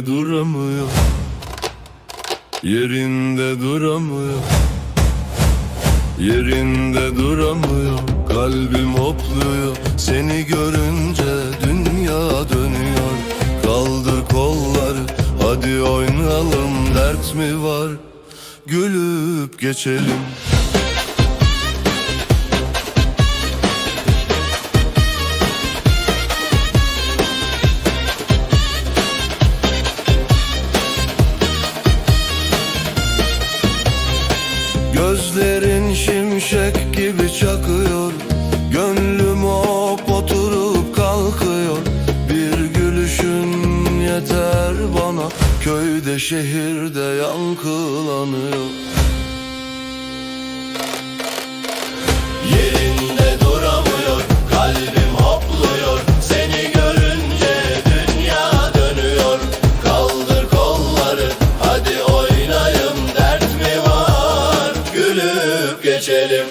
Yerinde duramıyor. Yerinde duramıyor. Yerinde duramıyor. Kalbim hopluyor. Seni görünce dünya dönüyor. Kaldır kolları. Hadi oynayalım. Dert mi var? Gülüp geçelim Gözlerin şimşek gibi çakıyor. Gönlüm hop oturup kalkıyor. Bir gülüşün yeter bana. Köyde şehirde yankılanıyor geçelim.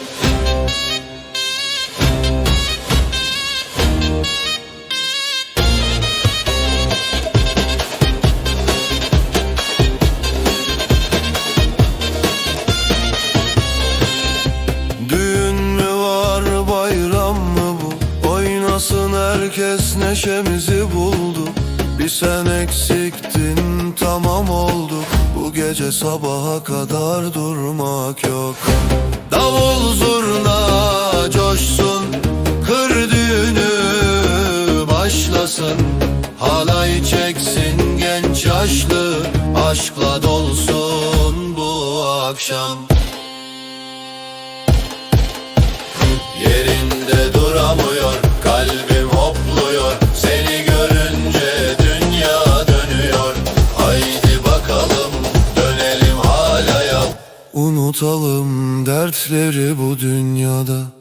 Oynasın herkes neşemizi buldu. Bir sen eksiktin tamam oldu. Bu gece sabaha kadar durmak yok Aşkla dolsun bu akşam. Yerinde duramıyor, kalbim hopluyor. Seni görünce dünya dönüyor. Haydi bakalım, dönelim halaya Unutalım dertleri bu dünyada